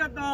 అన్నా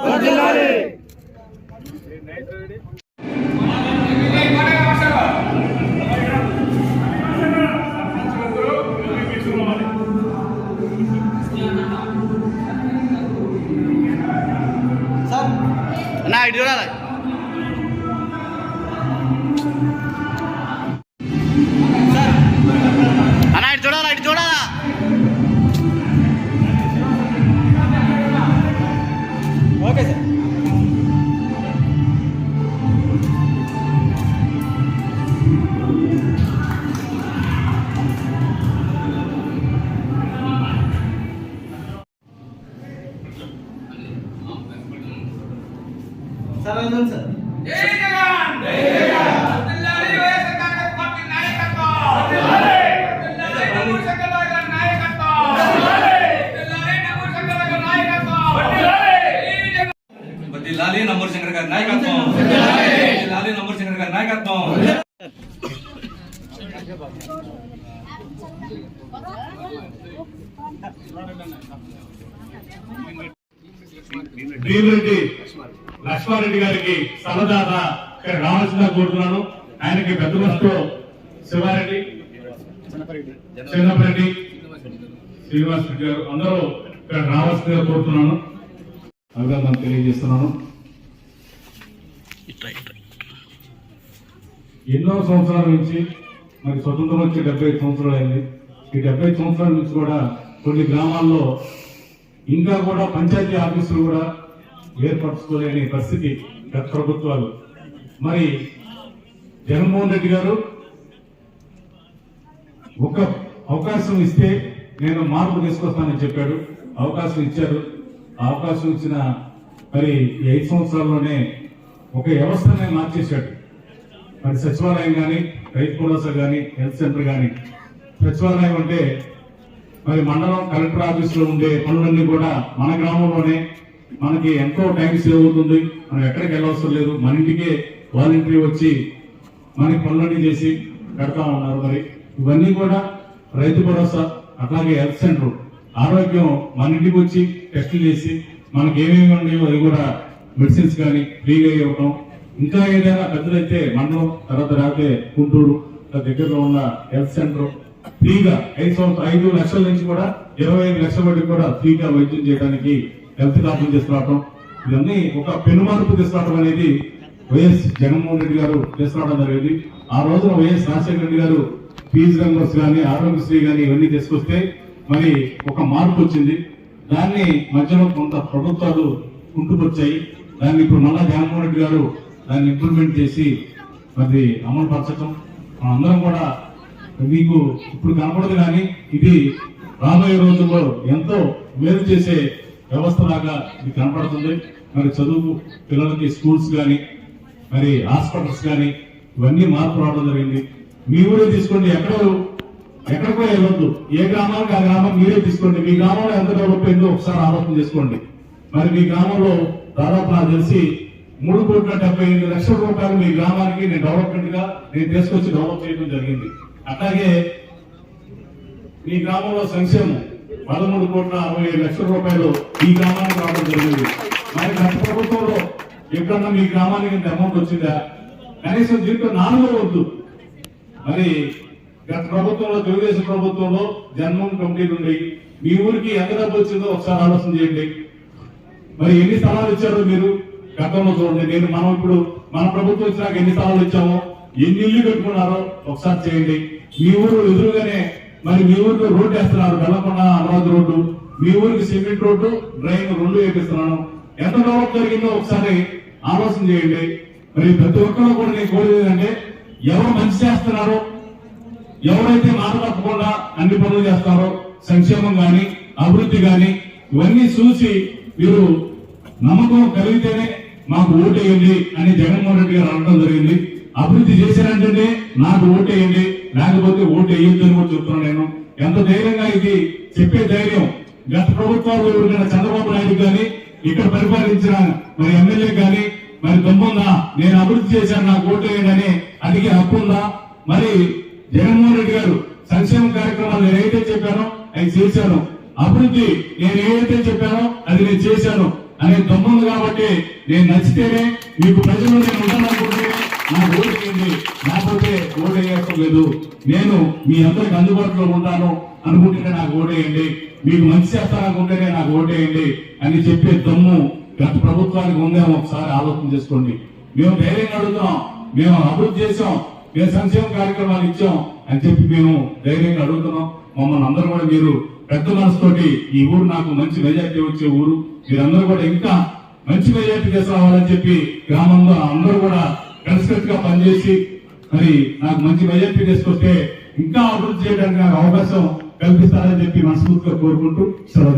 సార్ వెళ్దాం సార్ జై జగన్ జై జగన్ వర్ధిల్లాలి వైఎస్ఆర్ కాంగ్రెస్ పార్టీ నాయకత్వం వర్ధిల్లాలి గారి నాయకత్వం గారి నాయకత్వం శంకర్ గారి నాయకత్వం శంకర్ గారి నాయకత్వం లక్ష్మారెడ్డి గారికి సలదాత ఇక్కడ రావాల్సిందిగా కోరుతున్నాను. ఆయనకి పెద్ద బస్సులో శివారెడ్డి చిన్నపరెడ్డి శ్రీనివాస్ రెడ్డి గారు అందరూ ఇక్కడ రావాల్సిందిగా కోరుతున్నాను. అభినందన తెలియజేస్తున్నాను. ఎన్నో సంవత్సరాల నుంచి మరి స్వతంత్రం వచ్చి డెబ్బై సంవత్సరాలు అయింది. ఈ డెబ్బై సంవత్సరాల నుంచి కూడా కొన్ని గ్రామాల్లో ఇంకా కూడా పంచాయతీ ఆఫీసులు కూడా ఏర్పరచుకోలేని పరిస్థితి గత ప్రభుత్వాలు. మరి జగన్మోహన్ రెడ్డి గారు ఒక అవకాశం ఇస్తే నేను మార్పు తీసుకొస్తానని చెప్పాడు. అవకాశం ఇచ్చారు. ఆ అవకాశం ఇచ్చిన మరి ఐదు సంవత్సరాల్లోనే ఒక వ్యవస్థనే మార్చేశాడు. మరి సచివాలయం కానీ రైతు భరోసా కానీ హెల్త్ సెంటర్ కానీ సచివాలయం అంటే మరి మండలం కలెక్టర్ ఆఫీస్లో ఉండే పనులన్నీ కూడా మన గ్రామంలోనే మనకి ఎంతో టైం సేవ్ అవుతుంది. మనం ఎక్కడికి వెళ్ళవసరం లేదు. మన ఇంటికే వాలంటరీ వచ్చి మనకి పనులన్నీ చేసి పెడతా ఉన్నారు మరి. ఇవన్నీ కూడా రైతు భరోసా అట్లాగే హెల్త్ సెంటర్ ఆరోగ్యం మన ఇంటికి వచ్చి టెస్టులు చేసి మనకి ఏమేమి ఉన్నాయో అవి కూడా మెడిసిన్స్ కానీ ఫ్రీగా ఇవ్వటం. ఇంకా ఏదైనా పెద్దలైతే మండలం తర్వాత రాతే గుంటూరు దగ్గరలో ఉన్న హెల్త్ సెంటర్ ఫ్రీగా ఐదు సంవత్సరం ఐదు లక్షల నుంచి కూడా ఇరవై ఐదు లక్షల వరకు కూడా ఫ్రీగా వైద్యం చేయడానికి హెల్త్ కార్డులు తీసుకురావటం ఇవన్నీ ఒక పెనుమార్పు తీసుకురావడం అనేది వైఎస్ జగన్మోహన్ రెడ్డి గారు తీసుకురావడం జరిగింది. ఆ రోజున వైఎస్ రాజశేఖర రెడ్డి గారు ఫీజు రంగస్ కానీ ఆరోగ్యశ్రీ కానీ ఇవన్నీ తీసుకొస్తే మరి ఒక మార్పు వచ్చింది. దాన్ని మధ్యలో కొంత ప్రభుత్వాలు కుంటుకొచ్చాయి దాన్ని ఇప్పుడు మళ్ళా జగన్మోహన్ రెడ్డి గారు దాన్ని ఇంప్లిమెంట్ చేసి మరి అమలు పరచటం. అందరం కూడా మీకు ఇప్పుడు కనపడదు కానీ ఇది రాబోయే రోజుల్లో ఎంతో మేలు చేసే వ్యవస్థ లాగా ఇది కనపడుతుంది. మరి చదువు పిల్లలకి స్కూల్స్ కానీ మరి హాస్పిటల్స్ కానీ ఇవన్నీ మార్పు రావడం జరిగింది. మీ ఊరే తీసుకోండి ఎక్కడ ఎక్కడికో వెళ్ళొద్దు ఏ గ్రామానికి ఆ గ్రామం మీరే తీసుకోండి. మీ గ్రామంలో ఎంత డెవలప్ అయిందో ఒకసారి ఆలోచన చేసుకోండి. మరి మీ గ్రామంలో దాదాపు నాకు తెలిసి మూడు కోట్ల డెబ్బై ఎనిమిది లక్షల రూపాయలు మీ గ్రామానికి నేను డెవలప్మెంట్గా నేను తీసుకొచ్చి డెవలప్ చేయడం జరిగింది. అట్లాగే మీ గ్రామంలో సంక్షేమం పదమూడు కోట్ల అరవై ఐదు లక్షల రూపాయలు ఈ గ్రామానికి రావడం జరిగింది. మరి గత ప్రభుత్వంలో ఎప్పుడన్నా మీ గ్రామానికి ఇంత అమౌంట్ వచ్చిందా? కనీసం దీంట్లో నాలుగో వద్దు. మరి గత ప్రభుత్వంలో తెలుగుదేశం ప్రభుత్వంలో జన్మం కమిటీలు ఉండేవి మీ ఊరికి ఎంత డబ్బు వచ్చిందో ఒకసారి ఆలోచన చేయండి. మరి ఎన్ని స్థలాలు ఇచ్చారో మీరు? గతంలో చూడండి. నేను మనం ఇప్పుడు మన ప్రభుత్వం వచ్చినాక ఎన్ని స్థలాలు ఇచ్చామో ఎన్ని ఇల్లు కట్టుకున్నారో ఒకసారి చేయండి. మీ ఊరు ఎదురుగానే మరి మీ ఊరికి రోడ్డు వేస్తున్నారు బెల్లకొండ అమరావతి రోడ్డు. మీ ఊరికి సిమెంట్ రోడ్డు డ్రైన్ రెండు వేపిస్తున్నాను. ఎంత డెవలప్ జరిగిందో ఒకసారి ఆలోచన చేయండి. మరి ప్రతి ఒక్కరు కూడా నేను కోరేది ఎవరు మంచి చేస్తున్నారో ఎవరైతే మాట తప్పకుండా అన్ని పనులు చేస్తారో సంక్షేమం కానీ అభివృద్ధి కానీ ఇవన్నీ చూసి మీరు నమ్మకం కలిగితేనే మాకు ఓటేయండి అని జగన్మోహన్ రెడ్డి గారు అనడం జరిగింది. అభివృద్ధి చేశారంటే నాకు ఓటేయండి. లేకపోతే ఓటు వేయొద్దని కూడా చెప్తున్నాను నేను. ఎంత ధైర్యంగా ఇది చెప్పే ధైర్యం గత ప్రభుత్వాలు ఎవరికైనా చంద్రబాబు నాయుడు కానీ ఇక్కడ పరిపాలించిన మరి ఎమ్మెల్యే కానీ మరి దమ్ముందా నేను అభివృద్ధి చేశాను నాకు ఓటేయండి అని అడిగే హక్కు ఉందా? మరి జగన్మోహన్ రెడ్డి గారు సంక్షేమ కార్యక్రమాలు నేను ఏదైతే చెప్పానో అవి చేశాను. అభివృద్ధి నేను ఏదైతే చెప్పానో అది నేను చేశాను. అనే దమ్ముంది కాబట్టి నేను నచ్చితేనే మీకు ప్రజలు నేను ఉంటాననుకుంటే నా ఓటు వేయండి లేకపోతే ఓటు లేదు. నేను మీ అందరికి అందుబాటులో ఉంటాను. అనుకుంటేనే నాకు ఓటేయండి. మీకు మంచి చేస్తాననుకుంటేనే నాకు ఓటేయండి అని చెప్పే దమ్ము గత ప్రభుత్వానికి ఉందేమో ఒకసారి ఆలోచన చేసుకోండి. మేము ధైర్యంగా అడుగుతున్నాం. మేము అభివృద్ధి చేసాం మేము సంక్షేమ కార్యక్రమాలు ఇచ్చాం అని చెప్పి మేము ధైర్యంగా అడుగుతున్నాం. మమ్మల్ని అందరూ కూడా మీరు పెద్ద మనసుతోటి ఈ ఊరు నాకు మంచి మెజార్టీ వచ్చే ఊరు. మీరందరూ కూడా ఇంకా మంచి మెజార్టీ తీసుకురావాలని చెప్పి గ్రామంలో అందరూ కూడా కలిసికట్టుగా పనిచేసి మరి నాకు మంచి వైఎంపీ తీసుకొస్తే ఇంకా అభివృద్ధి చేయడానికి నాకు అవకాశం కల్పిస్తారని చెప్పి మనస్ఫూర్తిగా కోరుకుంటూ సెలవు